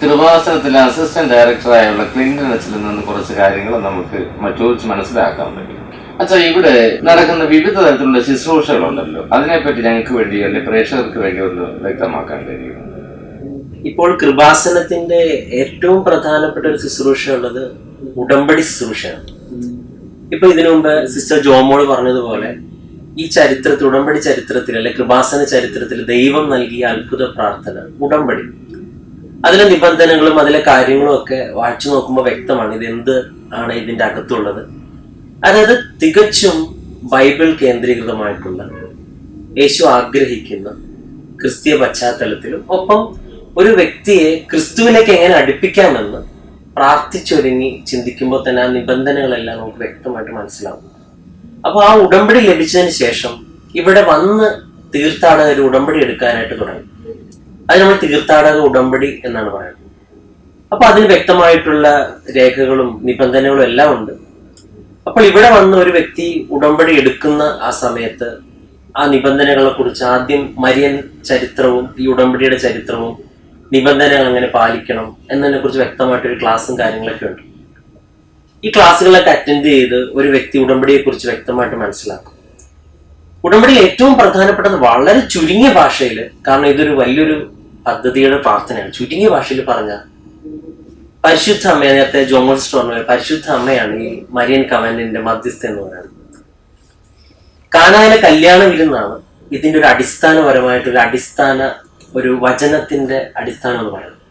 കൃപാസനത്തിലെ assistant ഡയറക്ടറായുള്ള Clinton അച്ഛൻ നിന്ന് കുറച്ച് കാര്യങ്ങൾ നമുക്ക് മറ്റൊരു മനസ്സിലാക്കാൻ പറ്റും. അച്ഛാ ഇവിടെ നടക്കുന്ന വിവിധ തരത്തിലുള്ള ശുശ്രൂഷകളുണ്ടല്ലോ. അതിനെപ്പറ്റി ഞങ്ങൾക്ക് വേണ്ടി അല്ലെങ്കിൽ പ്രേക്ഷകർക്ക് വേണ്ടി ഒന്ന് വ്യക്തമാക്കാൻ കഴിയും ഇപ്പോൾ കൃപാസനത്തിന്റെ ഏറ്റവും പ്രധാനപ്പെട്ട ഒരു ശുശ്രൂഷ ഉള്ളത് ഉടമ്പടി ശുശ്രൂഷയാണ്. ഇപ്പൊ ഇതിനു മുമ്പ് സിസ്റ്റർ ജോമോൾ പറഞ്ഞതുപോലെ ഈ ചരിത്രത്തിൽ ഉടമ്പടി ചരിത്രത്തിൽ അല്ലെ കൃപാസന ചരിത്രത്തിൽ ദൈവം നൽകിയ അത്ഭുത പ്രാർത്ഥന ഉടമ്പടി. അതിലെ നിബന്ധനകളും അതിലെ കാര്യങ്ങളും ഒക്കെ വായിച്ചു നോക്കുമ്പോൾ വ്യക്തമാണ് ഇത് ആണ് ഇതിന്റെ അകത്തുള്ളത്. അതായത് തികച്ചും ബൈബിൾ കേന്ദ്രീകൃതമായിട്ടുള്ള യേശു ആഗ്രഹിക്കുന്ന ക്രിസ്തീയ പശ്ചാത്തലത്തിലും ഒപ്പം ഒരു വ്യക്തിയെ ക്രിസ്തുവിലേക്ക് എങ്ങനെ അടുപ്പിക്കാമെന്ന് പ്രാർത്ഥിച്ചൊരുങ്ങി ചിന്തിക്കുമ്പോൾ തന്നെ ആ നിബന്ധനകളെല്ലാം നമുക്ക് വ്യക്തമായിട്ട് മനസ്സിലാവും. അപ്പോൾ ആ ഉടമ്പടി ലഭിച്ചതിന് ശേഷം ഇവിടെ വന്ന് തീർത്ഥാടകർ ഉടമ്പടി എടുക്കാനായിട്ട് തുടങ്ങി. അത് നമ്മൾ തീർത്ഥാടക ഉടമ്പടി എന്നാണ് പറയുന്നത്. അപ്പൊ അതിന് വ്യക്തമായിട്ടുള്ള രേഖകളും നിബന്ധനകളും എല്ലാം ഉണ്ട്. അപ്പോൾ ഇവിടെ വന്ന ഒരു വ്യക്തി ഉടമ്പടി എടുക്കുന്ന ആ സമയത്ത് ആ നിബന്ധനകളെ കുറിച്ച് ആദ്യം മരിയൻ ചരിത്രവും ഈ ഉടമ്പടിയുടെ ചരിത്രവും നിബന്ധനകൾ എങ്ങനെ പാലിക്കണം എന്നതിനെ കുറിച്ച് വ്യക്തമായിട്ടൊരു ക്ലാസ്സും കാര്യങ്ങളൊക്കെ ഉണ്ട്. ഈ ക്ലാസ്സുകളൊക്കെ അറ്റൻഡ് ചെയ്ത് ഒരു വ്യക്തി ഉടമ്പടിയെ കുറിച്ച് വ്യക്തമായിട്ട് മനസ്സിലാക്കും. ഉടമ്പടിയിൽ ഏറ്റവും പ്രധാനപ്പെട്ടത് വളരെ ചുരുങ്ങിയ ഭാഷയിൽ കാരണം ഇതൊരു വലിയൊരു പദ്ധതിയുടെ പ്രാർത്ഥനയാണ്. ചുരുങ്ങിയ ഭാഷയിൽ പറഞ്ഞ പരിശുദ്ധ അമ്മ നേരത്തെ ജോമോൾ സ്റ്റോറിന് പരിശുദ്ധ അമ്മയാണ് ഈ മരിയൻ കമന്റിന്റെ മധ്യസ്ഥ എന്ന് പറയുന്നത് കാനായിലെ കല്യാണ വിരുന്നാണ് ഇതിന്റെ ഒരു അടിസ്ഥാനപരമായിട്ട് ഒരു അടിസ്ഥാന ഒരു വചനത്തിന്റെ അടിസ്ഥാനം എന്ന് പറയുന്നത്.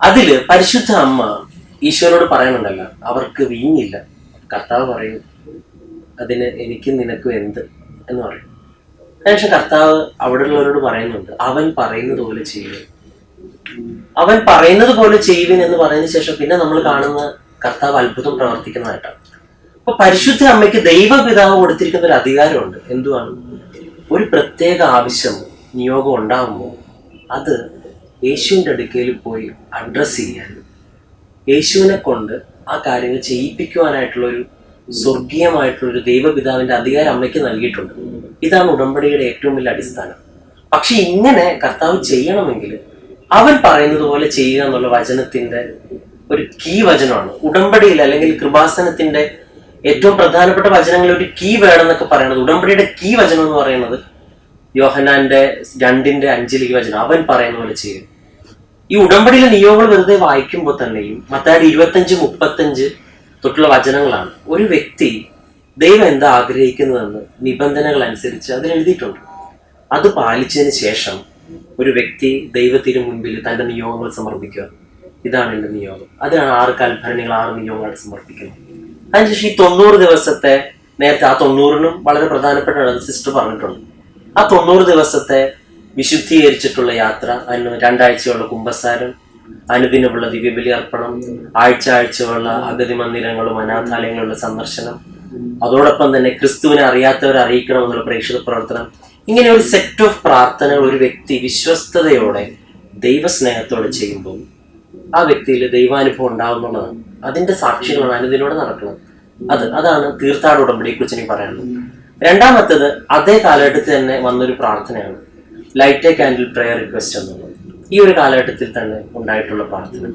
അതിൽ പരിശുദ്ധ അമ്മ ഈശ്വരോട് പറയുന്നുണ്ടല്ലോ അവർക്ക് വീഞ്ഞില്ല കർത്താവ് പറയും അതിന് എനിക്കും നിനക്കും എന്ത്? എന്ന് പറയും. അതിനുശേഷം കർത്താവ് അവിടെയുള്ളവരോട് പറയുന്നുണ്ട് അവൻ പറയുന്നത് പോലെ ചെയ്യുക അവൻ പറയുന്നത് പോലെ ചെയ്യുവിൻ എന്ന് പറഞ്ഞതിന് ശേഷം പിന്നെ നമ്മൾ കാണുന്ന കർത്താവ് അത്ഭുതം പ്രവർത്തിക്കുന്നതായിട്ടാണ്. അപ്പൊ പരിശുദ്ധ അമ്മയ്ക്ക് ദൈവപിതാവ് കൊടുത്തിരിക്കുന്ന ഒരു അധികാരമുണ്ട്. എന്തുവാണ്? ഒരു പ്രത്യേക ആവശ്യം നിയോഗം ഉണ്ടാകുമ്പോൾ അത് യേശുവിന്റെ അടുക്കയിൽ പോയി അഡ്രസ്സ് ചെയ്യാൻ. യേശുവിനെ കൊണ്ട് ആ കാര്യങ്ങൾ ചെയ്യിപ്പിക്കുവാനായിട്ടുള്ള ഒരു സ്വർഗീയമായിട്ടുള്ള ഒരു ദൈവപിതാവിന്റെ അധികാരം അമ്മയ്ക്ക് നൽകിയിട്ടുണ്ട്. ഇതാണ് ഉടമ്പടിയുടെ ഏറ്റവും വലിയ അടിസ്ഥാനം. പക്ഷെ ഇങ്ങനെ കർത്താവ് ചെയ്യണമെങ്കിൽ അവൻ പറയുന്നത് പോലെ ചെയ്യുക എന്നുള്ള വചനത്തിന്റെ ഒരു കീ വചനമാണ്. ഉടമ്പടിയിൽ അല്ലെങ്കിൽ കൃപാസനത്തിന്റെ ഏറ്റവും പ്രധാനപ്പെട്ട വചനങ്ങളിൽ ഒരു കീ വേണമെന്നൊക്കെ പറയുന്നത് ഉടമ്പടിയുടെ കീ വചനം എന്ന് പറയുന്നത് യോഹനാന്റെ രണ്ടിന്റെ അഞ്ചിലേക്ക് വചനം അവൻ പറയുന്ന പോലെ ചെയ്യും ഈ ഉടമ്പടിയിലെ നിയമങ്ങൾ വെറുതെ വായിക്കുമ്പോൾ തന്നെയും മത്തായുടെ ഇരുപത്തഞ്ച് മുപ്പത്തഞ്ച് തൊട്ടുള്ള വചനങ്ങളാണ്. ഒരു വ്യക്തി ദൈവം എന്താ ആഗ്രഹിക്കുന്നതെന്ന് നിബന്ധനകൾ അനുസരിച്ച് അതിൽ എഴുതിയിട്ടുണ്ട്. അത് പാലിച്ചതിന് ശേഷം ഒരു വ്യക്തി ദൈവത്തിന് മുൻപിൽ തന്റെ നിയോഗങ്ങൾ സമർപ്പിക്കുക. ഇതാണ് എന്റെ നിയോഗം. അതിനാണ് ആറ് കൽഭരണികൾ ആറ് നിയോഗങ്ങൾ സമർപ്പിക്കുന്നത്. അതിനുശേഷം ഈ തൊണ്ണൂറ് ദിവസത്തെ നേരത്തെ ആ തൊണ്ണൂറിനും വളരെ പ്രധാനപ്പെട്ട സിസ്റ്റർ പറഞ്ഞിട്ടുണ്ട്. ആ തൊണ്ണൂറ് ദിവസത്തെ വിശുദ്ധീകരിച്ചിട്ടുള്ള യാത്ര അതിന് രണ്ടാഴ്ചയുള്ള കുംഭസാരം അനുദിനമുള്ള ദിവ്യബലി അർപ്പണം ആഴ്ച ആഴ്ചയുള്ള അഗതി മന്ദിരങ്ങളും അനാഥാലയങ്ങളുള്ള സന്ദർശനം. അതോടൊപ്പം തന്നെ ക്രിസ്തുവിനെ അറിയാത്തവരെ അറിയിക്കണം എന്നുള്ള പ്രേക്ഷിത പ്രവർത്തനം. ഇങ്ങനെ ഒരു സെറ്റ് ഓഫ് പ്രാർത്ഥനകൾ ഒരു വ്യക്തി വിശ്വസ്തയോടെ ദൈവസ്നേഹത്തോടെ ചെയ്യുമ്പോൾ ആ വ്യക്തിയിൽ ദൈവാനുഭവം ഉണ്ടാകുന്നുള്ളതാണ് അതിന്റെ സാക്ഷികളാണ് അനുദിനോടെ നടക്കുന്നത്. അത് അതാണ് തീർത്ഥാട ഉടമ്പടിയെ കുറിച്ച് എനിക്ക് പറയാനുള്ളത്. രണ്ടാമത്തേത് അതേ കാലഘട്ടത്തിൽ തന്നെ വന്നൊരു പ്രാർത്ഥനയാണ്. Light a candle prayer request എന്നുള്ളത്. ഈ ഒരു കാലഘട്ടത്തിൽ തന്നെ ഉണ്ടായിട്ടുള്ള പ്രാർത്ഥന.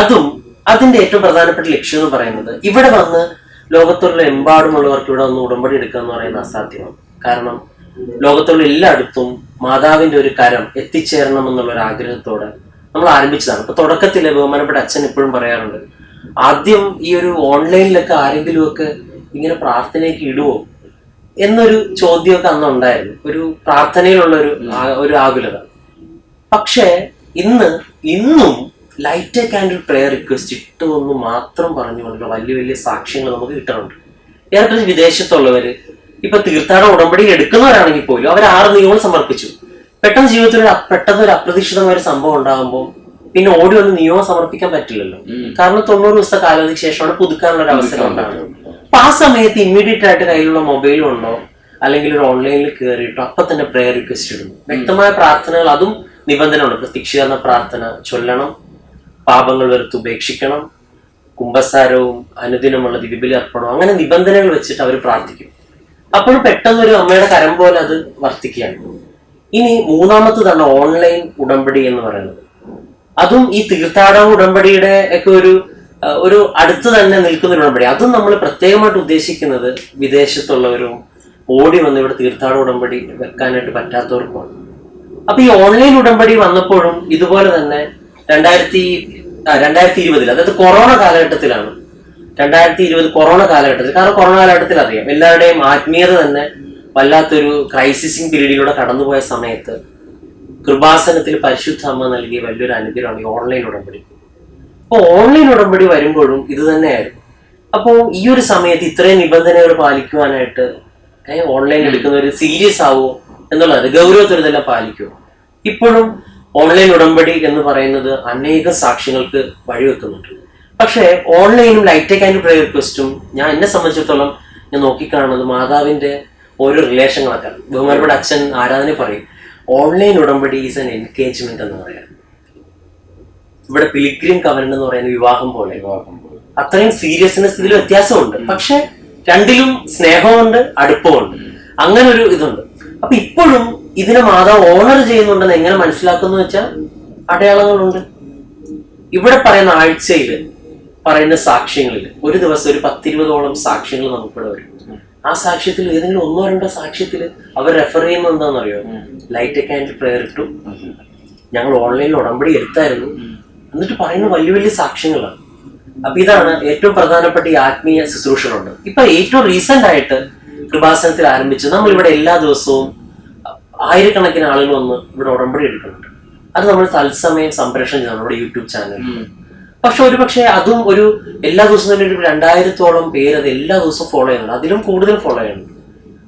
അതും അതിന്റെ ഏറ്റവും പ്രധാനപ്പെട്ട ലക്ഷ്യം എന്ന് പറയുന്നത് ഇവിടെ വന്ന് ലോകത്തുള്ള എമ്പാടുമുള്ളവർക്ക് ഇവിടെ വന്ന് ഉടമ്പടി എടുക്കുക എന്ന് പറയുന്നത് അസാധ്യമാണ്. കാരണം ലോകത്തുള്ള എല്ലായിടത്തും മാതാവിന്റെ ഒരു കരം എത്തിച്ചേരണം എന്നുള്ള ഒരു ആഗ്രഹത്തോടെ നമ്മൾ ആരംഭിച്ചതാണ്. ഇപ്പൊ തുടക്കത്തിലെ ബഹുമാനപ്പെട്ട അച്ഛൻ ഇപ്പോഴും പറയാറുണ്ട് ആദ്യം ഈ ഒരു ഓൺലൈനിലൊക്കെ ആരെങ്കിലുമൊക്കെ ഇങ്ങനെ പ്രാർത്ഥനയ്ക്ക് ഇടുവോ? എന്നൊരു ചോദ്യമൊക്കെ അന്ന് ഉണ്ടായിരുന്നു ഒരു പ്രാർത്ഥനയിലുള്ള ഒരു ഒരു ആകുലത. പക്ഷേ ഇന്ന് ഇന്നും light a candle prayer request ഇട്ടു എന്ന് മാത്രം പറഞ്ഞുകൊണ്ടുള്ള വലിയ വലിയ സാക്ഷ്യങ്ങൾ നമുക്ക് കിട്ടുന്നുണ്ട്. ഏറെ വിദേശത്തുള്ളവര് ഇപ്പൊ തീർത്ഥാടന ഉടമ്പടി എടുക്കുന്നവരാണെങ്കിൽ പോലും അവർ ആറ് നിയമങ്ങൾ സമർപ്പിച്ചു. പെട്ടെന്ന് ജീവിതത്തിൽ ഒരു പെട്ടെന്ന് ഒരു അപ്രതീക്ഷിതമായ ഒരു സംഭവം ഉണ്ടാകുമ്പോൾ പിന്നെ ഓടി വന്ന് നിയമം സമർപ്പിക്കാൻ പറ്റില്ലല്ലോ. കാരണം തൊണ്ണൂറ് ദിവസത്തെ കാലത്തിന് ശേഷമാണ് പുതുക്കാനുള്ള ഒരു അവസരം ഉണ്ടാകുന്നത് അപ്പൊ ആ സമയത്ത് ഇമ്മീഡിയറ്റ് ആയിട്ട് കയ്യിലുള്ള മൊബൈലും ഉണ്ടോ അല്ലെങ്കിൽ ഒരു ഓൺലൈനിൽ കയറിയിട്ടോ അപ്പൊ തന്നെ പ്രെയർ റിക്വസ്റ്റ് ഇടുന്നു. വ്യക്തമായ പ്രാർത്ഥനകൾ അതും നിബന്ധനയുണ്ട് പ്രത്യക്ഷീകരണ പ്രാർത്ഥന ചൊല്ലണം പാപങ്ങൾ വെറുത്ത് ഉപേക്ഷിക്കണം കുംഭസാരവും അനുദിനമുള്ള ദിവ്യബലി അർപ്പണവും അങ്ങനെ നിബന്ധനകൾ വെച്ചിട്ട് അവർ പ്രാർത്ഥിക്കും. അപ്പോൾ പെട്ടെന്ന് ഒരു അമ്മയുടെ കരം പോലെ അത് വർത്തിക്കുകയാണ്. ഇനി മൂന്നാമത്തതാണ് ഓൺലൈൻ ഉടമ്പടി എന്ന് പറയുന്നത്. അതും ഈ തീർത്ഥാടന ഉടമ്പടിയുടെ ഒക്കെ ഒരു ഒരു അടുത്ത് തന്നെ നിൽക്കുന്ന ഒരു ഉടമ്പടി. അതും നമ്മൾ പ്രത്യേകമായിട്ട് ഉദ്ദേശിക്കുന്നത് വിദേശത്തുള്ളവരും ഓടി വന്ന് ഇവിടെ തീർത്ഥാടന ഉടമ്പടി വെക്കാനായിട്ട് പറ്റാത്തവർക്കുമാണ്. അപ്പൊ ഈ ഓൺലൈൻ ഉടമ്പടി വന്നപ്പോഴും ഇതുപോലെ തന്നെ രണ്ടായിരത്തി രണ്ടായിരത്തി ഇരുപതിൽ അതായത് കൊറോണ കാലഘട്ടത്തിലാണ്. രണ്ടായിരത്തി ഇരുപത് കൊറോണ കാലഘട്ടത്തിൽ. കാരണം കൊറോണ കാലഘട്ടത്തിൽ അറിയാം. എല്ലാവരുടെയും ആത്മീയത തന്നെ വല്ലാത്തൊരു ക്രൈസിസിങ് പീരീഡിലൂടെ കടന്നുപോയ സമയത്ത് കൃപാസനത്തിൽ പരിശുദ്ധ അമ്മ നൽകിയ വലിയൊരു അനുഗ്രഹമാണ് ഈ ഓൺലൈൻ ഉടമ്പടി. അപ്പോൾ ഓൺലൈൻ ഉടമ്പടി വരുമ്പോഴും ഇത് തന്നെയായിരുന്നു. അപ്പോൾ ഈ ഒരു സമയത്ത് ഇത്രയും നിബന്ധനകൾ പാലിക്കുവാനായിട്ട് ഓൺലൈൻ ഒരു സീരിയസ് ആവുമോ എന്നുള്ളത് ഗൗരവത്തോടെ തന്നെ പാലിക്കുമോ ഇപ്പോഴും ഓൺലൈൻ ഉടമ്പടി എന്ന് പറയുന്നത് അനേക സാക്ഷ്യങ്ങൾക്ക് വഴിവെക്കുന്നുണ്ട്. പക്ഷേ ഓൺലൈനും ലൈറ്റേക്ക് ആൻഡ് പ്രയർ റിക്വസ്റ്റും ഞാൻ എന്നെ സംബന്ധിച്ചിടത്തോളം ഞാൻ നോക്കിക്കാണുന്നത് മാതാവിന്റെ ഓരോ റിലേഷനുകളൊക്കെ ബഹുമാനപ്പെട്ട അച്ഛൻ ആരാധന പറയും ഓൺലൈൻ ഉടമ്പടി ഈസ് എൻ എൻഗേജ്മെന്റ് എന്ന് പറയാം. ഇവിടെ പിലിഗ്രിം കവനൻ എന്ന് പറയുന്ന വിവാഹം പോലെ. അത്രയും സീരിയസ്നെസ് ഇതിൽ വ്യത്യാസമുണ്ട്. പക്ഷെ രണ്ടിലും സ്നേഹമുണ്ട് അടുപ്പമുണ്ട്. അങ്ങനെ ഒരു ഇതുണ്ട്. അപ്പൊ ഇപ്പോഴും ഇതിനെ മാതാവ് ഓണർ ചെയ്യുന്നുണ്ടെന്ന് എങ്ങനെ മനസ്സിലാക്കുന്നു വെച്ചാൽ അടയാളങ്ങളുണ്ട്. ഇവിടെ പറയുന്ന ആഴ്ചയിൽ പറയുന്ന സാക്ഷ്യങ്ങളിൽ ഒരു ദിവസം ഒരു പത്തിരുപതോളം സാക്ഷ്യങ്ങൾ നമുക്കിവിടെ വരും. ആ സാക്ഷ്യത്തിൽ ഏതെങ്കിലും ഒന്നോ രണ്ടോ സാക്ഷ്യത്തിൽ അവർ റെഫർ ചെയ്യുന്നത് എന്താണെന്നറിയോ? ലൈറ്റ് ക്യാൻഡിൽ പ്രയർ ഇട്ടു. ഞങ്ങൾ ഓൺലൈനിൽ ഉടമ്പടി എടുത്തായിരുന്നു. എന്നിട്ട് പറയുന്ന വലിയ വലിയ സാക്ഷ്യങ്ങളാണ്. അപ്പൊ ഇതാണ് ഏറ്റവും പ്രധാനപ്പെട്ട ഈ ആത്മീയ ശുശ്രൂഷകളുണ്ട്. ഇപ്പൊ ഏറ്റവും റീസെന്റ് ആയിട്ട് കൃപാസനത്തിൽ ആരംഭിച്ചു നമ്മൾ ഇവിടെ എല്ലാ ദിവസവും ആയിരക്കണക്കിന് ആളുകൾ വന്ന് ഇവിടെ ഉടമ്പടി എടുക്കുന്നുണ്ട്. അത് നമ്മൾ തത്സമയം സംപ്രേഷണം ചെയ്യുന്നു നമ്മുടെ യൂട്യൂബ് ചാനലിൽ. പക്ഷെ ഒരു പക്ഷേ അതും ഒരു എല്ലാ ദിവസവും തന്നെ ഒരു രണ്ടായിരത്തോളം പേര് അത് എല്ലാ ദിവസവും ഫോളോ ചെയ്യുന്നുണ്ട്. അതിലും കൂടുതൽ ഫോളോ ചെയ്യുന്നുണ്ട്.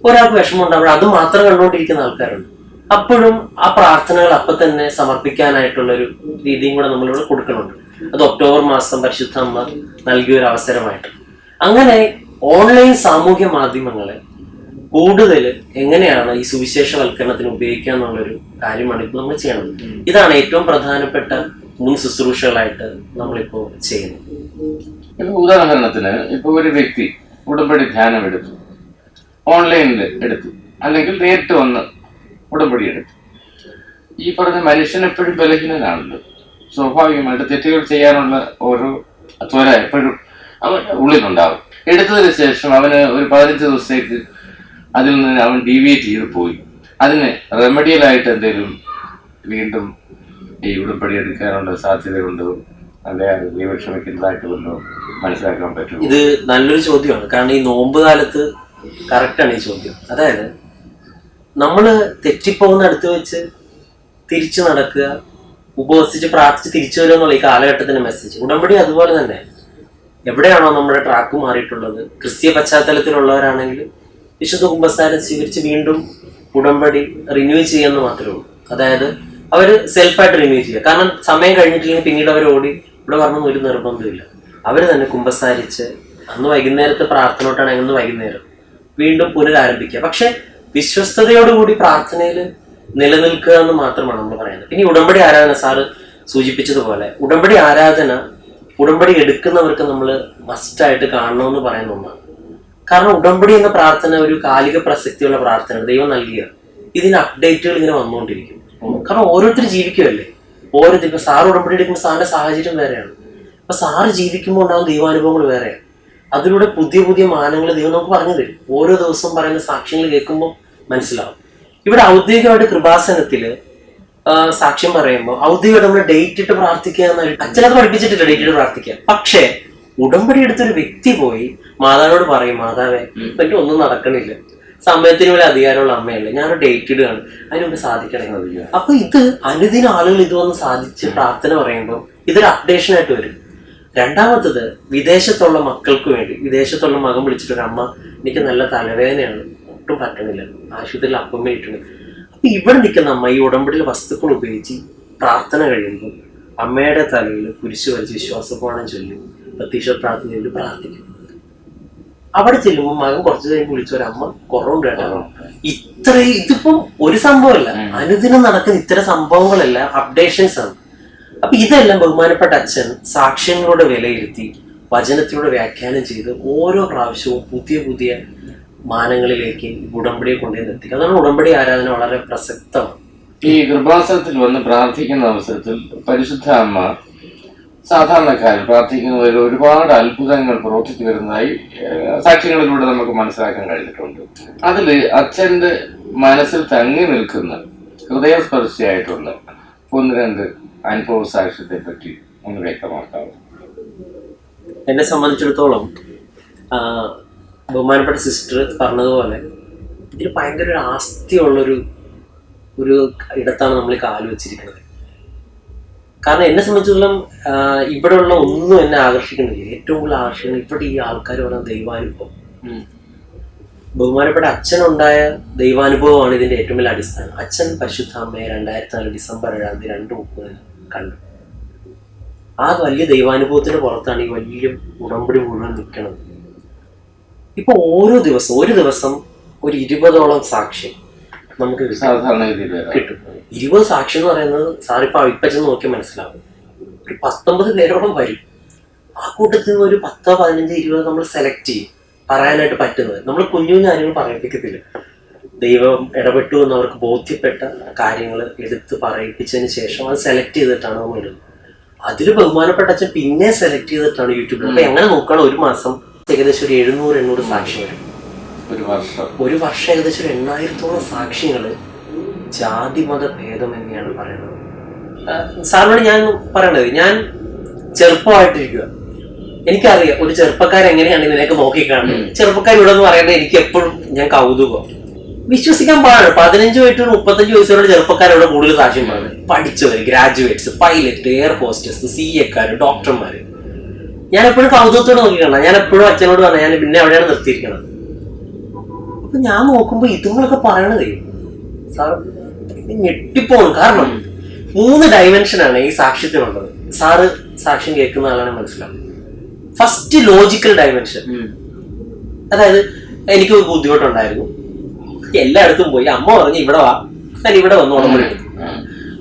ഒരാൾക്ക് വിഷമം ഉണ്ടാവുമ്പോൾ അത് മാത്രം കണ്ടുകൊണ്ടിരിക്കുന്ന ആൾക്കാരുണ്ട്. അപ്പോഴും ആ പ്രാർത്ഥനകൾ അപ്പൊ തന്നെ സമർപ്പിക്കാനായിട്ടുള്ള ഒരു രീതിയും കൂടെ നമ്മളിവിടെ കൊടുക്കുന്നുണ്ട്. അത് ഒക്ടോബർ മാസം പരിശുദ്ധ അമ്മ നൽകിയ ഒരു അവസരമായിട്ട് അങ്ങനെ ഓൺലൈൻ സാമൂഹ്യ മാധ്യമങ്ങളെ കൂടുതൽ എങ്ങനെയാണ് ഈ സുവിശേഷവൽക്കരണത്തിന് ഉപയോഗിക്കുക എന്നുള്ളൊരു കാര്യമാണ് ഇപ്പോൾ നമ്മൾ ചെയ്യണത്. ഇതാണ് ഏറ്റവും പ്രധാനപ്പെട്ട മുൻ ശുശ്രൂഷകളായിട്ട് നമ്മളിപ്പോൾ ചെയ്യുന്നത്. ഉദാഹരണത്തിന് ഇപ്പോൾ ഒരു വ്യക്തി ഉടമ്പടി ധ്യാനം എടുത്തു. ഓൺലൈനിൽ എടുത്തു. അല്ലെങ്കിൽ നേരിട്ട് വന്ന് ഉടമ്പടി എടുത്തു. ഈ പറഞ്ഞ മനുഷ്യൻ എപ്പോഴും ബലഹീനനാണല്ലോ. സ്വാഭാവികമായിട്ട് തെറ്റുകൾ ചെയ്യാനുള്ള ഓരോ ത്വര എപ്പോഴും അവൻ ഉള്ളിലുണ്ടാവും. എടുത്തതിന് ശേഷം അവന് ഒരു പതിനഞ്ച് ദിവസത്തേക്ക് അതിൽ നിന്ന് അവൻ ഡീവിയേറ്റ് ചെയ്ത് പോയി. അതിന് റെമഡിയലായിട്ട് എന്തെങ്കിലും വീണ്ടും ഈ ഉടമ്പടി എടുക്കാനുള്ള സാധ്യതയുണ്ടോ? മനസ്സിലാക്കാൻ പറ്റും ഇത് നല്ലൊരു ചോദ്യമാണ്. കാരണം ഈ നോമ്പ് കാലത്ത് കറക്റ്റാണ് ഈ ചോദ്യം. അതായത് നമ്മൾ തെറ്റിപ്പോകുന്ന അടുത്ത് വെച്ച് തിരിച്ചു നടക്കുക ഉപവസിച്ച് പ്രാർത്ഥിച്ച് തിരിച്ചു വരിക എന്നുള്ള ഈ കാലഘട്ടത്തിന്റെ മെസ്സേജ് ഉടമ്പടി അതുപോലെ തന്നെ. എവിടെയാണോ നമ്മുടെ ട്രാക്ക് മാറിയിട്ടുള്ളത്? ക്രിസ്തീയ പശ്ചാത്തലത്തിലുള്ളവരാണെങ്കിൽ വിശുദ്ധ കുംഭസ്ഥാനം സ്വീകരിച്ച് വീണ്ടും ഉടമ്പടി റിന്യൂ ചെയ്യുമെന്ന് മാത്രമേ ഉള്ളൂ. അതായത് അവർ സെൽഫായിട്ട് റിന്യൂ ചെയ്യുക. കാരണം സമയം കഴിഞ്ഞിട്ടില്ലെങ്കിൽ പിന്നീട് അവർ ഓടി ഇവിടെ പറഞ്ഞ ഒരു നിർബന്ധമില്ല അവർ തന്നെ കുംഭസാരിച്ച് അന്ന് വൈകുന്നേരത്തെ പ്രാർത്ഥനയോട്ടാണ് അന്ന് വൈകുന്നേരം വീണ്ടും പുനരാരംഭിക്കുക. പക്ഷെ വിശ്വസ്തയോടുകൂടി പ്രാർത്ഥനയിൽ നിലനിൽക്കുക എന്ന് മാത്രമാണ് നമ്മൾ പറയുന്നത്. പിന്നെ ഉടമ്പടി ആരാധന സാറ് സൂചിപ്പിച്ചതുപോലെ ഉടമ്പടി ആരാധന ഉടമ്പടി എടുക്കുന്നവർക്ക് നമ്മൾ മസ്റ്റായിട്ട് കാണണമെന്ന് പറയുന്ന ഒന്നാണ്. കാരണം ഉടമ്പടി എന്ന പ്രാർത്ഥന ഒരു കാലിക പ്രസക്തിയുള്ള പ്രാർത്ഥന ദൈവം നൽകിയ ഇതിന് അപ്ഡേറ്റുകൾ ഇങ്ങനെ വന്നുകൊണ്ടിരിക്കും. കാരണം ഓരോരുത്തർ ജീവിക്കുമല്ലേ ഓരോ ദിവസം സാറ് ഉടമ്പടി എടുക്കുമ്പോൾ സാറിന്റെ സാഹചര്യം വേറെയാണ്. അപ്പൊ സാറ് ജീവിക്കുമ്പോൾ ഉണ്ടാകുന്ന ദൈവാനുഭവങ്ങൾ വേറെയാണ്. അതിലൂടെ പുതിയ പുതിയ മാനങ്ങൾ ദൈവം നമുക്ക് പറഞ്ഞു തരും. ഓരോ ദിവസവും പറയുന്ന സാക്ഷ്യങ്ങൾ കേൾക്കുമ്പോൾ മനസ്സിലാവും. ഇവിടെ ഔദ്യോഗികമായിട്ട് കൃപാസനത്തിൽ സാക്ഷ്യം പറയുമ്പോൾ ഔദ്യോഗിക നമ്മൾ ഡേറ്റ് ഇട്ട് പ്രാർത്ഥിക്കുക എന്ന അച്ഛനത് പഠിപ്പിച്ചിട്ടില്ല ഡേറ്റ് ഇട്ട് പ്രാർത്ഥിക്കുക പക്ഷേ ഉടമ്പടി എടുത്തൊരു വ്യക്തി പോയി മാതാവിനോട് പറയും മാതാവേ എനിക്ക് ഒന്നും നടക്കണില്ല. സമയത്തിന് പോലെ അധികാരമുള്ള അമ്മയല്ലേ? ഞാനൊരു ഡേറ്റ് ഇടുകയാണ്. അതിന് മുമ്പ് സാധിക്കണേ അപ്പൊ ഇത് അനുദിന ആളുകൾ ഇത് വന്ന് സാധിച്ച് പ്രാർത്ഥന പറയുമ്പോൾ ഇതൊരു അപ്ഡേഷൻ ആയിട്ട് വരും. രണ്ടാമത്തത് വിദേശത്തുള്ള മക്കൾക്ക് വേണ്ടി വിദേശത്തുള്ള മകൻ വിളിച്ചിട്ട് ഒരു അമ്മ എനിക്ക് നല്ല തലവേദനയാണ്. ഒട്ടും പറ്റണില്ല. ആശുപത്രിയിൽ അപ്പം ഇട്ടുണ്ട് അപ്പൊ ഇവിടെ നിൽക്കുന്ന അമ്മ ഈ ഉടമ്പടിയിലെ വസ്തുക്കൾ ഉപയോഗിച്ച് പ്രാർത്ഥന കഴിയുമ്പോൾ അമ്മയുടെ തലയിൽ കുരിശു വരച്ച് വിശ്വാസപോണം ചൊല്ലി പ്രത്യക്ഷ പ്രാർത്ഥന ചൊല്ലി പ്രാർത്ഥിക്കും. അവിടെ ചെല്ലുമ്പോൾ മകൻ കുറച്ച് കഴിഞ്ഞ് വിളിച്ച ഒരമ്മ അമ്മ കുറവുണ്ട് കേട്ടോ. ഇത്ര ഇതിപ്പം ഒരു സംഭവമല്ല. അനുദിനം നടക്കുന്ന ഇത്തരം സംഭവങ്ങളെല്ലാം അപ്ഡേഷൻസ് ആണ്. അപ്പൊ ഇതെല്ലാം ബഹുമാനപ്പെട്ട അച്ഛൻ സാക്ഷ്യങ്ങളോട് വിലയിരുത്തി വചനത്തിലൂടെ വ്യാഖ്യാനം ചെയ്ത് ഓരോ പ്രാവശ്യവും പുതിയ പുതിയ മാനങ്ങളിലേക്ക് ഉടമ്പടിയെ കൊണ്ടുവന്ന് എത്തിക്കുക. അതാണ് ഉടമ്പടി ആരാധന വളരെ പ്രസക്തമാണ് ഈ കൃപാസനത്തിൽ വന്ന് പ്രാർത്ഥിക്കുന്ന അവസരത്തിൽ പരിശുദ്ധ അമ്മ സാധാരണക്കാരിൽ പ്രാർത്ഥിക്കുന്നതിൽ ഒരുപാട് അത്ഭുതങ്ങൾ പ്രവർത്തിച്ചു വരുന്നതായി സാക്ഷ്യങ്ങളിലൂടെ നമുക്ക് മനസ്സിലാക്കാൻ കഴിഞ്ഞിട്ടുണ്ട്. അതിൽ അച്ഛന്റെ മനസ്സിൽ തങ്ങി നിൽക്കുന്ന ഹൃദയസ്പർശിയായിട്ടുള്ള ഒന്ന് രണ്ട് അനുഭവ സാക്ഷ്യത്തെ പറ്റി ഒന്ന് വ്യക്തമാക്കാവും എന്നെ സംബന്ധിച്ചിടത്തോളം ബഹുമാനപ്പെട്ട സിസ്റ്റർ പറഞ്ഞതുപോലെ ഇതിൽ ഭയങ്കര ഒരു ആസ്തിയുള്ളൊരു ഒരു ഇടത്താണ് നമ്മൾ കാൽ വെച്ചിരിക്കുന്നത്. കാരണം എന്നെ സംബന്ധിച്ചിടത്തോളം ഇവിടെ ഇവിടെയുള്ള ഒന്നും എന്നെ ആകർഷിക്കുന്നില്ല. ഏറ്റവും കൂടുതൽ ആകർഷിക്കുന്നത് ഇവിടെ ഈ ആൾക്കാർ പറഞ്ഞ ദൈവാനുഭവം. ബഹുമാനപ്പെട്ട അച്ഛനുണ്ടായ ദൈവാനുഭവമാണ് ഇതിന്റെ ഏറ്റവും വലിയ അടിസ്ഥാനം. അച്ഛൻ പരിശുദ്ധ അമ്മയെ രണ്ടായിരത്തി നാല് ഡിസംബർ ഏഴാം തീയതി രണ്ട് മുപ്പതിന് കണ്ടു. ആ വലിയ ദൈവാനുഭവത്തിന്റെ പുറത്താണ് ഈ വലിയ ഉടമ്പടി മുഴുവൻ നിൽക്കുന്നത്. ഇപ്പൊ ഓരോ ദിവസം ഒരു ദിവസം ഒരു ഇരുപതോളം സാക്ഷി നമുക്ക് കിട്ടും. ഇരുപത് സാക്ഷി എന്ന് പറയുന്നത് സാറിപ്പോ അവിപ്പച്ചെന്ന് നോക്കി മനസ്സിലാവും. ഒരു പത്തൊമ്പത് പേരോളം വരും. ആ കൂട്ടത്തിൽ നിന്ന് ഒരു പത്തോ പതിനഞ്ച് ഇരുപത് നമ്മൾ സെലക്ട് ചെയ്യും. പറയാനായിട്ട് പറ്റുന്നത്. നമ്മൾ കുഞ്ഞു കുഞ്ഞു കാര്യങ്ങൾ പറയിപ്പിക്കത്തില്ല. ദൈവം ഇടപെട്ടു എന്ന് അവർക്ക് ബോധ്യപ്പെട്ട കാര്യങ്ങൾ എടുത്ത് പറയിപ്പിച്ചതിന് ശേഷം അത് സെലക്ട് ചെയ്തിട്ടാണ് നമ്മൾ ഇടുന്നത്. അതിൽ ബഹുമാനപ്പെട്ട അച്ഛൻ പിന്നെ സെലക്ട് ചെയ്തിട്ടാണ് യൂട്യൂബിൽ. അപ്പൊ എങ്ങനെ നോക്കണം ഒരു മാസം ഏകദേശം ഒരു എഴുന്നൂറ് എണ്ണൂറ് സാക്ഷി വരും. ഒരു വർഷം. ഒരു വർഷം ഏകദേശം ഒരു എണ്ണായിരത്തോളം സാക്ഷികൾ ജാതി മത ഭേദം തന്നെയാണ് പറയുന്നത്. സാറിനോട് ഞാൻ പറയണത് ഞാൻ ചെറുപ്പമായിട്ടിരിക്കുക എനിക്കറിയാം ഒരു ചെറുപ്പക്കാരൻ എങ്ങനെയാണ് ഇതിനൊക്കെ നോക്കിക്കാണുന്നത് ചെറുപ്പക്കാർ ഇവിടെ എന്ന് പറയുന്നത് എനിക്ക് എപ്പോഴും ഞാൻ കൗതുകം. വിശ്വസിക്കാൻ പാടില്ല പതിനഞ്ച് വയസ്സ് മുപ്പത്തഞ്ച് വയസ്സുള്ള ചെറുപ്പക്കാരോട് കൂടുതൽ സാക്ഷ്യം പറയുന്നത്. പഠിച്ചവർ ഗ്രാജുവേറ്റ്സ് പൈലറ്റ് എയർ ഹോസ്റ്റസ് സി എക്കാര് ഡോക്ടർമാര് ഞാൻ എപ്പോഴും കൗതുകത്തോട് നോക്കിക്കണം ഞാൻ എപ്പോഴും അച്ഛനോട് പറഞ്ഞു ഞാൻ പിന്നെ അവിടെയാണ് നിർത്തിയിരിക്കണം അപ്പൊ ഞാൻ നോക്കുമ്പോ ഇതുങ്ങളൊക്കെ പറയണതേ സാർ ഞെട്ടിപ്പോകും. കാരണം മൂന്ന് ഡയമെൻഷനാണ് ഈ സാക്ഷ്യത്തിനുള്ളത് സാറ് സാക്ഷ്യം കേൾക്കുന്ന ആളാണ് മനസ്സിലാവും. ഫസ്റ്റ് ലോജിക്കൽ ഡയമെൻഷൻ അതായത് എനിക്ക് ഒരു ബുദ്ധിമുട്ടുണ്ടായിരുന്നു. എല്ലായിടത്തും പോയി അമ്മ പറഞ്ഞു ഇവിടെ വാ. ഞാൻ ഇവിടെ വന്നു ഉടമ്പടി എടുത്തു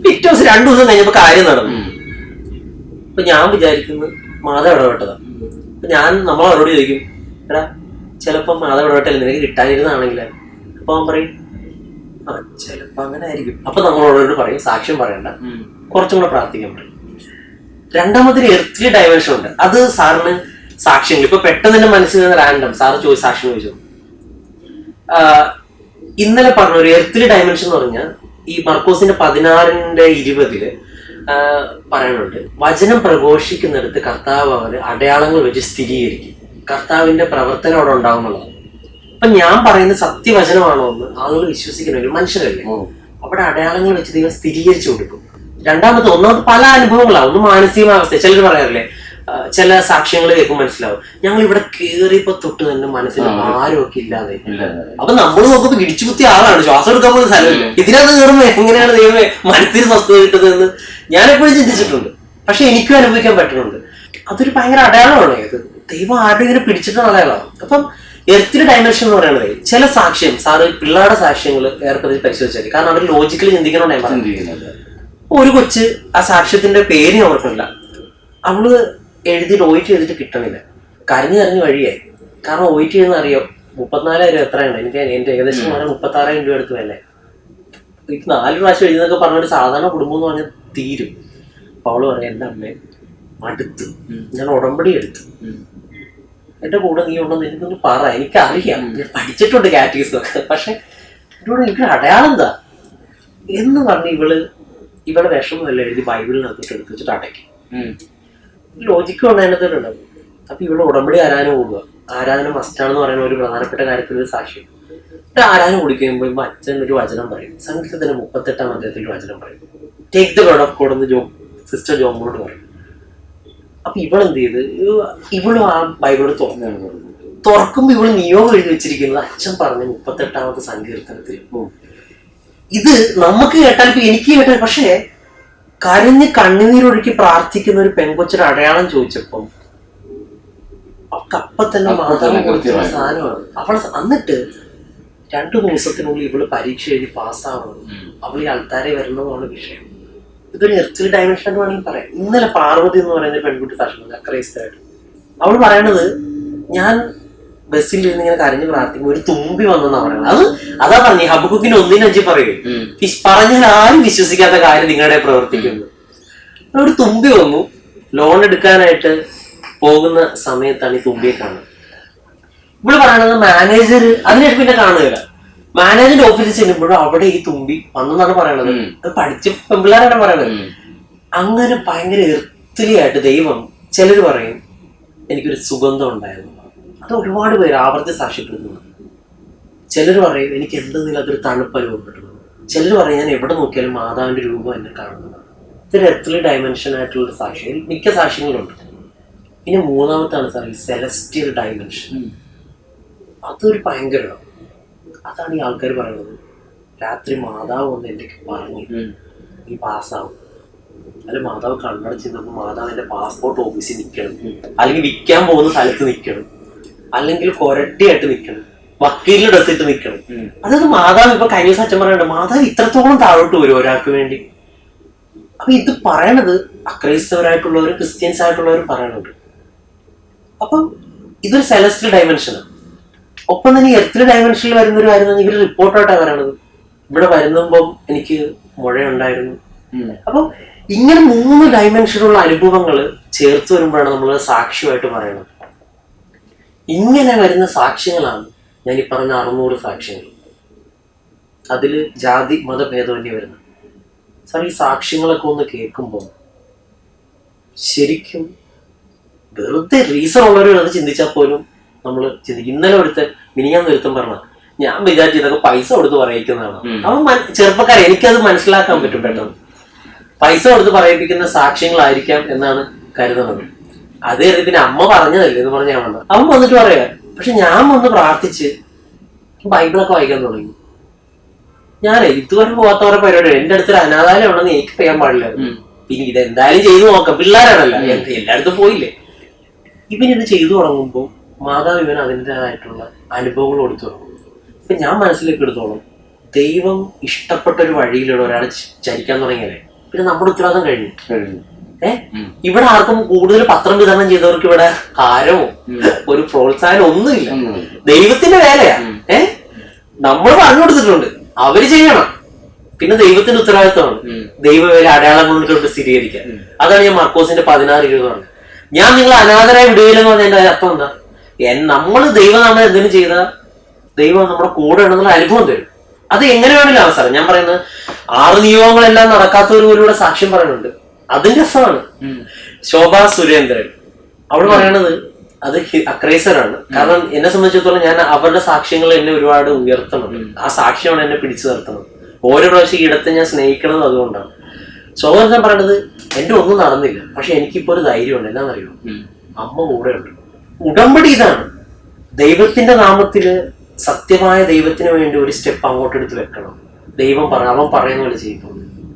പിറ്റേ ദിവസം രണ്ടു ദിവസം കഴിഞ്ഞപ്പോ കാര്യം നടന്നു. അപ്പൊ ഞാൻ വിചാരിക്കുന്നു മാധവ ഇടപെട്ടതാ അപ്പൊ ഞാൻ നമ്മൾ അവരോട് ചോദിക്കും എടാ ചിലപ്പോ മാധവ ഇടപെട്ടല്ലേ നിനക്ക് കിട്ടാനിരുന്നാണെങ്കിൽ അപ്പൊ അവൻ പറയും ആ ചിലപ്പോ അങ്ങനെ ആയിരിക്കും അപ്പൊ നമ്മളോട് പറയും സാക്ഷ്യം പറയണ്ട. കുറച്ചും കൂടെ പ്രാർത്ഥിക്കാൻ പറയും. രണ്ടാമതൊരു എർത്തിലി ഡയമെൻഷൻ ഉണ്ട്. അത് സാറിന് സാക്ഷ്യങ്ങൾ ഇപ്പൊ പെട്ടെന്ന് എന്റെ മനസ്സിൽ നിന്ന് റാൻഡം സാറ് ചോദിച്ചു സാക്ഷ്യം ചോദിച്ചു. ഇന്നലെ പറഞ്ഞ ഒരു എർത്തിലി ഡയമെൻഷൻ എന്ന് പറഞ്ഞാൽ ഈ മർക്കോസിന്റെ പതിനാറിന്റെ ഇരുപതിൽ പറയുന്നുണ്ട് വചനം പ്രഘോഷിക്കുന്നിടത്ത് കർത്താവ് അവർ അടയാളങ്ങൾ വെച്ച് സ്ഥിരീകരിക്കും. കർത്താവിന്റെ പ്രവർത്തനം അവിടെ ഉണ്ടാവുന്നുള്ളതാണ് അപ്പൊ ഞാൻ പറയുന്ന സത്യവചനമാണോ എന്ന് ആളുകൾ വിശ്വസിക്കണമെങ്കിൽ ഒരു മനുഷ്യരല്ലേ? അവിടെ അടയാളങ്ങൾ വെച്ച് ദൈവം സ്ഥിരീകരിച്ചു കൊടുക്കും. രണ്ടാമത്തെ ഒന്നാമത് പല അനുഭവങ്ങളാണ്. ഒന്ന് മാനസികമായ അവസ്ഥ. ചിലർ പറയാറില്ലേ ചില സാക്ഷ്യങ്ങൾ കേൾക്കും മനസ്സിലാവും. ഞങ്ങൾ ഇവിടെ കേറിയപ്പോ തൊട്ട് തന്നെ മനസ്സിൽ ആരൊക്കെ ഇല്ലാതെ. ഇല്ല അപ്പൊ നമ്മൾ നോക്കുമ്പോ ഇടിച്ചു കുത്തിയ ആളാണ്. ശ്വാസം എടുക്കാൻ പോലും സ്ഥലമില്ല. ഇതിനകത്ത് കയറുമ്പോ എങ്ങനെയാണ് ദൈവമേ മനസ്സിന് സ്വസ്ഥത കിട്ടുന്നതെന്ന് ഞാൻ എപ്പോഴും ചിന്തിച്ചിട്ടുണ്ട്. പക്ഷെ എനിക്കും അനുഭവിക്കാൻ പറ്റുന്നുണ്ട്. അതൊരു ഭയങ്കര അടയാളമാണ്. ഇത് ദൈവം ആരുടെ ഇങ്ങനെ പിടിച്ചിട്ടുള്ള അടയാളമാണ് അപ്പം എർത്തിന് ഡയമെൻഷൻ എന്ന് പറയുന്നത് ചില സാക്ഷ്യം സാറ് പിള്ളേരുടെ സാക്ഷ്യങ്ങൾ ഏർപ്പെടുത്തി പരിശോധിച്ചാൽ കാരണം അവർ ലോജിക്കലി ചിന്തിക്കണോ ഞാൻ പറഞ്ഞു ഒരു കൊച്ച് ആ സാക്ഷ്യത്തിന്റെ പേര് ഞാൻ ഓർക്കുന്നില്ല. അവൾ എഴുതിയിട്ട് ഓയിറ്റ് ചെയ്തിട്ട് കിട്ടണില്ല. കരഞ്ഞു കരഞ്ഞു വഴിയായി. കാരണം ഓയിറ്റ് ചെയ്യുന്ന അറിയോ? മുപ്പത്തിനാലായിരം എത്രയാണ്? എനിക്ക് എന്റെ ഏകദേശം പറഞ്ഞാൽ മുപ്പത്താറായിരം രൂപ എടുത്തു അല്ലേ ഇത് നാല് പ്രാവശ്യം എഴുതുന്നൊക്കെ പറഞ്ഞൊരു സാധാരണ കുടുംബം എന്ന് പറഞ്ഞാൽ തീരും. അപ്പൊ അവൾ പറയാം എന്റെ അമ്മേ അടുത്ത് ഞാൻ ഉടമ്പടി എടുത്തു. എന്റെ കൂടെ നീ ഉണ്ടെന്ന് എനിക്കൊന്ന് പറ. എനിക്കറിയാം. ഞാൻ പഠിച്ചിട്ടുണ്ട് കാറ്റീസ് ഒക്കെ. പക്ഷെ എന്നോട് എനിക്കൊരു അടയാളം എന്താ? എന്ന് പറഞ്ഞ് ഇവൾ ഇവളെ വിഷമമല്ല എഴുതി ബൈബിളിനകത്തോട്ട് എടുത്ത് വെച്ചിട്ട് അടയ്ക്കും. ലോജിക്ക് കൊണ്ട് അതിനകത്തുണ്ടാവും അപ്പൊ ഇവിടെ ഉടമ്പടി ആരാധന കൂടുക. ആരാധന മസ്റ്റാണെന്ന് പറയുന്ന ഒരു പ്രധാനപ്പെട്ട കാര്യത്തിൽ ഒരു സാക്ഷ്യം. ആരാധന കുടിക്കുമ്പോൾ അച്ഛൻ ഒരു വചനം പറയും. സംഗീതത്തിന്റെ മുപ്പത്തെട്ടാം അദ്ദേഹത്തിൽ ഒരു വചനം പറയും. Take the god of code എന്ന് ജോ സിസ്റ്റർ ജോമോട് പറയും. അപ്പൊ ഇവളെന്ത് ചെയ്ത്? ഇവളും ആ ബൈബിൾ തുറന്നു. തുറക്കുമ്പോ ഇവൾ നിയോഗം എഴുതി വെച്ചിരിക്കുന്നത് അച്ഛൻ പറഞ്ഞ മുപ്പത്തെട്ടാമത്തെ സങ്കീർത്തനത്തിൽ. ഇത് നമുക്ക് കേട്ടാൽ ഇപ്പൊ എനിക്ക് കേട്ടാൽ പക്ഷേ കരഞ്ഞ് കണ്ണുനീരൊഴുക്കി പ്രാർത്ഥിക്കുന്ന ഒരു പെൺകൊച്ചൊരു അടയാളം ചോദിച്ചപ്പം അവൾക്ക് അപ്പൊ തന്നെ. സാധനമാണ്. അവൾ എന്നിട്ട് രണ്ടു ദിവസത്തിനുള്ളിൽ ഇവൾ പരീക്ഷ എഴുതി പാസ്സാവണം അവൾ ഈ ആൾക്കാരെ വരണമെന്നാണ് വിഷയം. ഇതൊരു എർത്തിൽ ഡയമെൻഷൻ വേണമെങ്കിൽ പറയാം. ഇന്നലെ പാർവതി എന്ന് പറയുന്ന പെൺകുട്ടി ഭക്ഷണം ക്രൈസ്തവായിട്ട് അവൾ പറയണത് ഞാൻ ബസ്സിൽ ഇരുന്ന് ഇങ്ങനെ കരഞ്ഞ് പ്രാർത്ഥിക്കും ഒരു തുമ്പി വന്നെന്നാ പറയുന്നത്. അത് അതാ പറഞ്ഞു ഹബക്കുക്കിന് ഒന്നിനഞ്ച് പറയൂ. പറഞ്ഞാൽ ആരും വിശ്വസിക്കാത്ത കാര്യം നിങ്ങളുടെ പ്രവർത്തിക്കുന്നു. ഒരു തുമ്പി വന്നു. ലോൺ എടുക്കാനായിട്ട് പോകുന്ന സമയത്താണ് ഈ തുമ്പിയെ കാണുന്നത്. ഇവിടെ പറയണത് മാനേജർ അതിനായിട്ട് പിന്നെ കാണുകയില്ല. മാനേജറിന്റെ ഓഫീസിൽ ചെല്ലുമ്പോഴും അവിടെ ഈ തുമ്പി വന്നെന്നാണ് പറയണത്. അത് പഠിച്ച പെമ്പിള്ളേരാണ് പറയണത്. അങ്ങനെ ഭയങ്കര എർത്തിലിയായിട്ട് ദൈവം ചിലർ പറയും എനിക്കൊരു സുഗന്ധം ഉണ്ടായിരുന്നു. അത് ഒരുപാട് പേര് ആവർത്തി സാക്ഷ്യപ്പെടുന്നു ചിലർ പറയും എനിക്ക് എന്തെങ്കിലും അതൊരു തണുപ്പ് അനുഭവപ്പെട്ടുള്ളൂ ചിലർ പറയും ഞാൻ എവിടെ നോക്കിയാലും മാതാവിന്റെ രൂപം എന്നെ കാണുന്നു. ഇതൊരു എത്ര ഡയമെൻഷൻ ആയിട്ടുള്ള സാക്ഷ്യം. മിക്ക സാക്ഷ്യങ്ങളുണ്ട്. പിന്നെ മൂന്നാമത്താണ് സാർ ഈ സെലസ്റ്റിയൽ ഡയമെൻഷൻ. അതൊരു ഭയങ്കരമാണ് അതാണ് ഈ ആൾക്കാർ പറയുന്നത്. രാത്രി മാതാവ് വന്ന് എന്റെ പറഞ്ഞു. ഈ നീ പാസ്സാവും. അല്ല മാതാവ് കണ്ണടച്ച് നിന്നപ്പോൾ മാതാവ് എന്റെ പാസ്പോർട്ട് ഓഫീസിൽ നിൽക്കണം. അല്ലെങ്കിൽ വിൽക്കാൻ പോകുന്ന സ്ഥലത്ത് നിൽക്കണം. അല്ലെങ്കിൽ കൊരട്ടിയായിട്ട് നിൽക്കണം വക്കീലിന് ഡ്രസ് ഇട്ട് നിൽക്കണം. അതായത് മാതാവ് ഇപ്പൊ കഴിഞ്ഞ ദിവസം അച്ഛൻ പറയണ്ട മാതാവ് ഇത്രത്തോളം താഴോട്ട് വരും ഒരാൾക്ക് വേണ്ടി. അപ്പൊ ഇത് പറയണത് അക്രൈസ്തവരായിട്ടുള്ളവരും ക്രിസ്ത്യൻസ് ആയിട്ടുള്ളവരും പറയണുണ്ട്. അപ്പം ഇതൊരു സെലസ്റ്റൽ ഡയമെൻഷനാണ് ഒപ്പം തന്നെ എത്ര ഡയമെൻഷനിൽ വരുന്ന ഒരു കാര്യം ഇവർ റിപ്പോർട്ടായിട്ടാണ് പറയണത്. ഇവിടെ വരുമ്പം എനിക്ക് മുഴയുണ്ടായിരുന്നു. അപ്പം ഇങ്ങനെ മൂന്ന് ഡയമെൻഷനുള്ള അനുഭവങ്ങൾ ചേർത്ത് വരുമ്പോഴാണ് നമ്മൾ സാക്ഷ്യമായിട്ട് പറയുന്നത് ഇങ്ങനെ വരുന്ന സാക്ഷ്യങ്ങളാണ് ഞാൻ ഈ പറഞ്ഞ അറുന്നൂറ് സാക്ഷ്യങ്ങൾ. അതിൽ ജാതി മതഭേദമന്യേ വരുന്നത്. സാർ ഈ സാക്ഷ്യങ്ങളൊക്കെ ഒന്ന് കേൾക്കുമ്പോൾ ശരിക്കും വെറുതെ റീസൺ ഉള്ളവർ അത് ചിന്തിച്ചാൽ പോലും നമ്മൾ ചിന്തിക്കും. ഇന്നലെ ഒരുത്ത മിനിയാന്ന് ഒരുത്തം പറഞ്ഞ ഞാൻ വിചാരിച്ചു ഇതൊക്കെ പൈസ കൊടുത്ത് പറയിക്കുന്നതാണ്. അവൻ ചെറുപ്പക്കാരൻ എനിക്കത് മനസ്സിലാക്കാൻ പറ്റും പെട്ടെന്ന്. പൈസ കൊടുത്ത് പറയിപ്പിക്കുന്ന സാക്ഷ്യങ്ങളായിരിക്കാം എന്നാണ് കരുതുന്നത്. അത് കരുതി പിന്നെ അമ്മ പറഞ്ഞതല്ലേ എന്ന് പറഞ്ഞ ഞാൻ വന്നത്. അവൻ വന്നിട്ട് പറയാ പക്ഷെ ഞാൻ വന്ന് പ്രാർത്ഥിച്ച് ബൈബിളൊക്കെ വായിക്കാൻ തുടങ്ങി. ഞാൻ ഇതുവരെ പോകാത്ത ഓരോ പരിപാടി എന്റെ അടുത്തൊരു അനാഥാലയം ഉണ്ടെന്ന് എനിക്ക് പറയാൻ പാടില്ലായിരുന്നു. പിന്നെ ഇതെന്തായാലും ചെയ്തു നോക്കാം. പിള്ളേരാണല്ലോ. എല്ലായിടത്തും പോയില്ലേ? ഇവൻ ഇത് ചെയ്തു തുടങ്ങുമ്പോൾ മാതാവ് ഇവൻ അതിന്റെതായിട്ടുള്ള അനുഭവങ്ങൾ കൊടുത്തു തുടങ്ങും. ഇപ്പൊ ഞാൻ മനസ്സിലേക്ക് എടുത്തോളം. ദൈവം ഇഷ്ടപ്പെട്ട ഒരു വഴിയിലൂടെ ഒരാൾ ചരിക്കാൻ തുടങ്ങിയാലേ പിന്നെ നമ്മുടെ ഉത്തരവാദിത്തം കഴിഞ്ഞു. ഇവിടെ ആർക്കും കൂടുതൽ പത്രം വിതരണം ചെയ്തവർക്ക് ഇവിടെ കാരവും ഒരു പ്രോത്സാഹനം ഒന്നുമില്ല. ദൈവത്തിന്റെ വേലയാ. ഏ? നമ്മൾ പറഞ്ഞു കൊടുത്തിട്ടുണ്ട്. അവർ ചെയ്യണം. പിന്നെ ദൈവത്തിന്റെ ഉത്തരവാദിത്തമാണ്. ദൈവവേല അടയാളങ്ങൾ കൊണ്ട് സ്ഥിരീകരിക്കാൻ അതാണ് ഞാൻ മർക്കോസിന്റെ പതിനാറ് ഇരുപതാണ്. ഞാൻ നിങ്ങൾ അനാഥരായി വിടുകയില്ലെന്ന് പറഞ്ഞതിന്റെ അർത്ഥം എന്താ? നമ്മൾ ദൈവനാമം എന്തിനു ചെയ്ത? ദൈവം നമ്മുടെ കൂടെ ഉണ്ടെന്നുള്ള അനുഭവം തരും. അത് എങ്ങനെ വേണമെങ്കിലും അവസരം ഞാൻ പറയുന്നത് ആറ് നിയമങ്ങളെല്ലാം നടക്കാത്തവർ പോലും ഇവിടെ സാക്ഷ്യം പറയുന്നുണ്ട്. അതിന്റെ രസമാണ്. ശോഭാ സുരേന്ദ്രൻ. അവൾ പറയണത് അത് അക്രൈസറാണ്. കാരണം എന്നെ സംബന്ധിച്ചിടത്തോളം ഞാൻ അവരുടെ സാക്ഷ്യങ്ങൾ എന്നെ ഒരുപാട് ഉയർത്തണം. ആ സാക്ഷ്യമാണ് എന്നെ പിടിച്ചു നിർത്തണം. ഓരോ പ്രാവശ്യം ഇടത്തെ ഞാൻ സ്നേഹിക്കുന്നത് അതുകൊണ്ടാണ്. ശോഭൻ പറയണത് എന്റെ ഒന്നും നടന്നില്ല. പക്ഷെ എനിക്കിപ്പോ ഒരു ധൈര്യമുണ്ട്. എന്നാന്നറിയോ ഉം. അമ്മ കൂടെ ഉണ്ട് ഉടമ്പടി ഇതാണ്. ദൈവത്തിന്റെ നാമത്തിൽ സത്യമായ ദൈവത്തിന് വേണ്ടി ഒരു സ്റ്റെപ്പ് അങ്ങോട്ട് എടുത്ത് വെക്കണം. ദൈവം പറ അവൻ പറയുന്ന പോലെ ചെയ്യുമ്പോൾ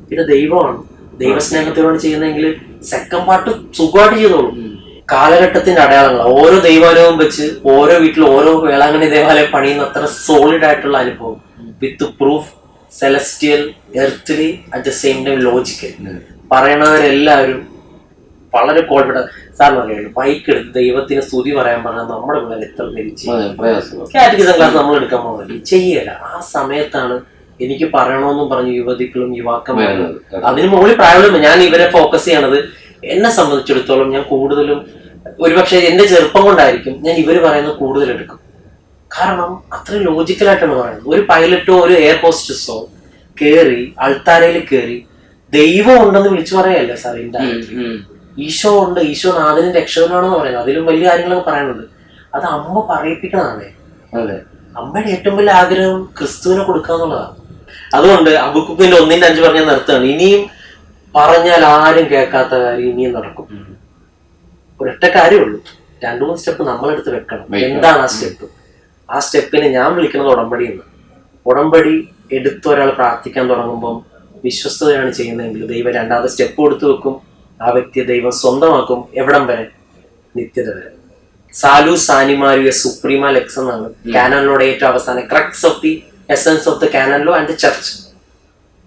പിന്നെ ദൈവമാണ് ദൈവസ്നേഹത്തിനോട് ചെയ്യുന്നെങ്കിൽ സെക്കൻഡ് പാർട്ട് സുഖമായിട്ട് ചെയ്തോളൂ. കാലഘട്ടത്തിന്റെ അടയാളങ്ങൾ ഓരോ ദൈവാലയവും വെച്ച് ഓരോ വീട്ടിൽ ഓരോ വേളാങ്കണ്ണി ദേവാലയം പണിയുന്ന അത്ര സോളിഡ് ആയിട്ടുള്ള അനുഭവം. With proof celestial earthly at the same time logical. പറയണവരെല്ലാവരും വളരെ കോൺഫിഡൻസ് സാർ അറിയാലോ ബൈക്ക് എടുത്ത് ദൈവത്തിന് സ്തുതി പറയാൻ പറഞ്ഞാൽ നമ്മുടെ പിള്ളേർ എത്ര കാറ്റഗിസം ക്ലാസ് നമ്മൾ എടുക്കാൻ പോകുന്നത്. ചെയ്യല ആ സമയത്താണ് എനിക്ക് പറയണമെന്നും പറഞ്ഞ് യുവതികളും യുവാക്കന്മാരും അതിന് മുകളിൽ പ്രായമുള്ള ഞാൻ ഇവരെ ഫോക്കസ് ചെയ്യണത് എന്നെ സംബന്ധിച്ചിടത്തോളം ഞാൻ കൂടുതലും ഒരുപക്ഷെ എന്റെ ചെറുപ്പം കൊണ്ടായിരിക്കും ഞാൻ ഇവർ പറയുന്നത് കൂടുതൽ എടുക്കും. കാരണം അത്ര ലോജിക്കലായിട്ടാണ് പറയുന്നത്. ഒരു പൈലറ്റോ ഒരു എയർ ഹോസ്റ്റസോ കേറി അൾത്താരയിൽ കയറി ദൈവം ഉണ്ടെന്ന് വിളിച്ചു പറയല്ലേ സാർ എന്റെ ഈശോ ഉണ്ട് ഈശോ നാഥനും രക്ഷകനാണെന്ന് പറയുന്നത്. അതിലും വലിയ കാര്യങ്ങളൊക്കെ പറയുന്നുണ്ട് അത് അമ്മ പറയിപ്പിക്കണതാണ്. അല്ലേ അമ്മയുടെ ഏറ്റവും വലിയ ആഗ്രഹം ക്രിസ്തുവിനെ കൊടുക്കുക എന്നുള്ളതാണ് അതുകൊണ്ട് അബുക്കുപ്പിന്റെ ഒന്നിന്റെ അഞ്ച് പറഞ്ഞാൽ നിർത്തുകയാണ്. ഇനിയും പറഞ്ഞാൽ ആരും കേൾക്കാത്ത കാര്യം ഇനിയും നടക്കും. ഒരൊറ്റ കാര്യമുള്ളൂ. രണ്ടു മൂന്ന് സ്റ്റെപ്പ് നമ്മളെടുത്ത് വെക്കണം. എന്താണ് ആ സ്റ്റെപ്പ്? ആ സ്റ്റെപ്പിനെ ഞാൻ വിളിക്കുന്നത് ഉടമ്പടി എന്ന് ഉടമ്പടി എടുത്ത് ഒരാൾ പ്രാർത്ഥിക്കാൻ തുടങ്ങുമ്പോൾ വിശ്വസ്തതയാണ് ചെയ്യുന്നതെങ്കിൽ ദൈവം രണ്ടാമത്തെ സ്റ്റെപ്പ് കൊടുത്തു വെക്കും. ആ വ്യക്തിയെ ദൈവം സ്വന്തമാക്കും. എവിടം വരെ? നിത്യത വരെ. സാലു സാനിമാരിയ സുപ്രീമ ലെക്സ് എന്നാണ് കാനലിലൂടെ ഏറ്റവും അവസാനം crux of the essence of the കാനലോ and the church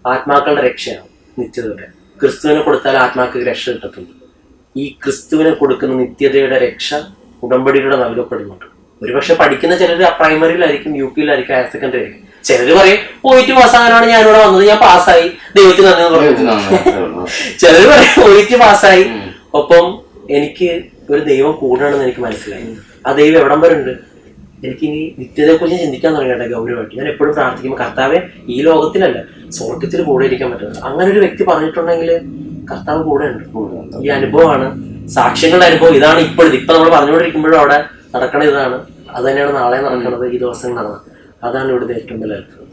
ആത്മാക്കളുടെ രക്ഷയാണ് നിത്യതയുടെ. ക്രിസ്തുവിനെ കൊടുത്താൽ ആത്മാക്കൾക്ക് രക്ഷ കിട്ടത്തുള്ളൂ. ഈ ക്രിസ്തുവിനെ കൊടുക്കുന്ന നിത്യതയുടെ രക്ഷ ഉടമ്പടിയിലൂടെ നൽകപ്പെടുന്നുണ്ട് ഒരുപക്ഷെ പഠിക്കുന്ന ചിലർ പ്രൈമറിയിലായിരിക്കും യു പിയിലായിരിക്കും ഹയർ സെക്കൻഡറി ആയിരിക്കും ചിലർ പറയും പോയിട്ട് പാസ്സാകാനാണ് ഞാനിവിടെ വന്നത് ഞാൻ പാസ്സായി ദൈവത്തിന് നന്ദി ഉള്ളൂ. ചിലർ പറയും പോയിട്ട് പാസ്സായി. ഒപ്പം എനിക്ക് ഒരു ദൈവം കൂടാണെന്ന് എനിക്ക് മനസ്സിലായി. ആ ദൈവം എവിടം വരെ ഉണ്ട്? എനിക്ക് ഇനി നിത്യതയെക്കുറിച്ച് ചിന്തിക്കാൻ തുടങ്ങിയിട്ട് ഗൗരവമായിട്ട്. ഞാൻ എപ്പോഴും പ്രാർത്ഥിക്കുമ്പോൾ കർത്താവെ ഈ ലോകത്തിലല്ല സ്വർഗത്തിൽ കൂടെ ഇരിക്കാൻ പറ്റുന്നത്. അങ്ങനെ ഒരു വ്യക്തി പറഞ്ഞിട്ടുണ്ടെങ്കിൽ കർത്താവ് കൂടെ ഉണ്ട്. ഈ അനുഭവമാണ്. സാക്ഷ്യങ്ങളുടെ അനുഭവം ഇതാണ് ഇപ്പോഴത്തെ ഇപ്പൊ നമ്മൾ പറഞ്ഞുകൊണ്ടിരിക്കുമ്പോഴും അവിടെ നടക്കണ ഇതാണ്. അത് തന്നെയാണ് നാളെ നടക്കുന്നത് ഈ ദിവസങ്ങളാണ് അതാണ് ഇവിടുത്തെ ഏറ്റവും വലിയ അത്ഭുതം.